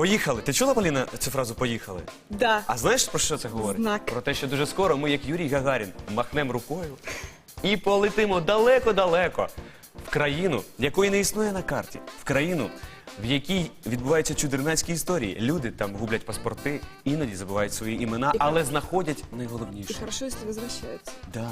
Поїхали. Ти чула, Поліна, цю фразу поїхали? Да. А знаєш про що це говорить? Знак. Про те, що дуже скоро ми, як Юрій Гагарін, махнемо рукою і полетимо далеко-далеко в Країну, якої не існує на карті, в країну, в якій відбуваються чудернацькі історії. Люди там гублять паспорти, іноді забувають свої імена, але знаходять найголовніше. хорошо, если возвращаются. Да.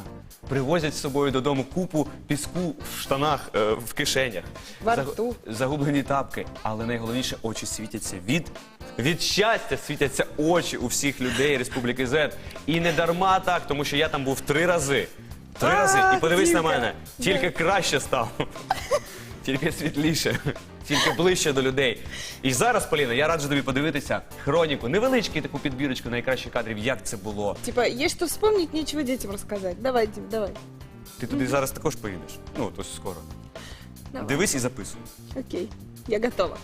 Привозять з собою додому купу піску в штанах, е, в кишенях, Во рту. загублені тапки. Але найголовніше очі світяться від. Від щастя світяться очі у всіх людей Республіки Зет. І не дарма так, тому що я там був три рази. Три рази. І подивись на мене. Тільки краще став. Тільки світліше, тільки ближче до людей. І зараз, Поліна, я раджу тобі подивитися хроніку, невеличку таку підбірочку найкращих кадрів, як це було. Типа, есть что вспомнить, нечего детям рассказать. Давай, Дим, давай. Ти туди зараз також поїдеш. Ну, то скоро. Давай. Дивись і записуй. Окей, я готова.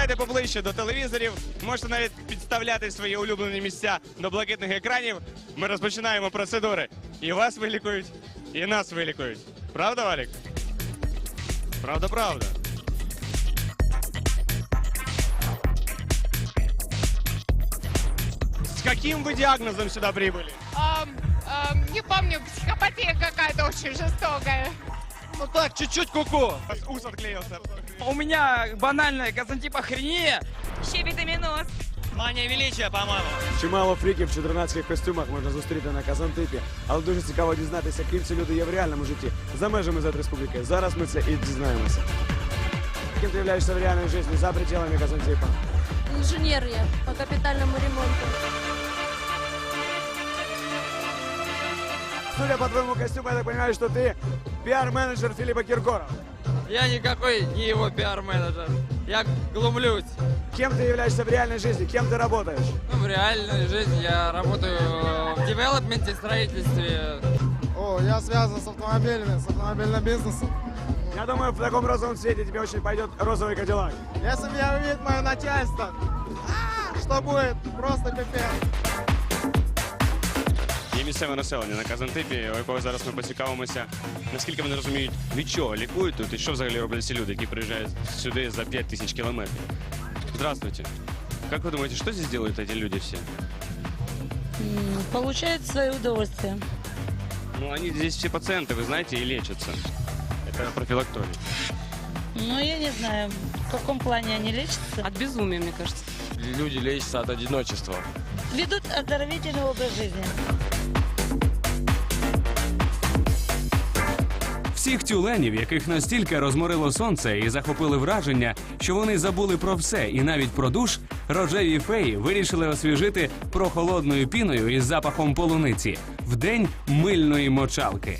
Сідайте поближче до телевізорів, можете навіть підставляти свої улюблені місця до блакитних екранів. Ми розпочинаємо процедури. І вас вилікують, і нас вилікують. Правда, Валік? Правда, правда. С каким вы диагнозом сюда прибыли? Ам, ам, не помню, психопатия какая-то очень жестокая. Ну так, чуть-чуть куку. У вас ус отклеился. У меня банальная казантипохрения. Ще вітаміноз. Мания величия, по-моему. Чимало фріків в чудернацьких костюмах можна зустріти на Казантипі, але дуже цікаво дізнатися, ким ці люди є в реальному житті за межами Z республіки. Зараз ми це і дізнаємося. Ким ти являєшся в реальній житті за пределами Казантипа? Инженер я по капитальному ремонту. Судя по твоему костюму, я так понимаю, что ты пиар-менеджер Филиппа Киркорова. Я никакой не его пиар-менеджер. Я глумлюсь. Кем ты являешься в реальной жизни? Кем ты работаешь? Ну, в реальной жизни я работаю в девелопменте, строительстве. О, я связан с автомобилями, с автомобильным бизнесом. Я думаю, в таком розовом цвете тебе очень пойдет розовый кадиллак. Если меня увидит мое начальство, а, что будет? Просто пипец Є місцеве населення на Казантипі, у якого зараз ми поцікавимося, наскільки вони розуміють, від чого лікують тут і що взагалі роблять ці люди, які приїжджають сюди за 5 тисяч кілометрів. Здравствуйте. Как вы думаете, что здесь делают эти люди все? М, Получают свое удовольствие. Ну, они здесь все пациенты, вы знаете, и лечатся. Это профилакторий. Но я не знаю, в каком плане они лечатся. От безумия, мне кажется. Люди лечатся от одиночества. Ведут оздоровительный образ жизни. Всіх тюленів, яких настільки розморило сонце і захопили враження, що вони забули про все і навіть про душ, рожеві феї вирішили освіжити прохолодною піною із запахом полуниці в день мильної мочалки.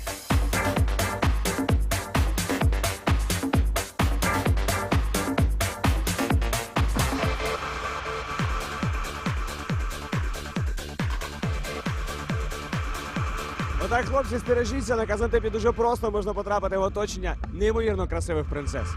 Отак, хлопці, стережіться, на Казантипі дуже просто можна потрапити в оточення неймовірно красивих принцес.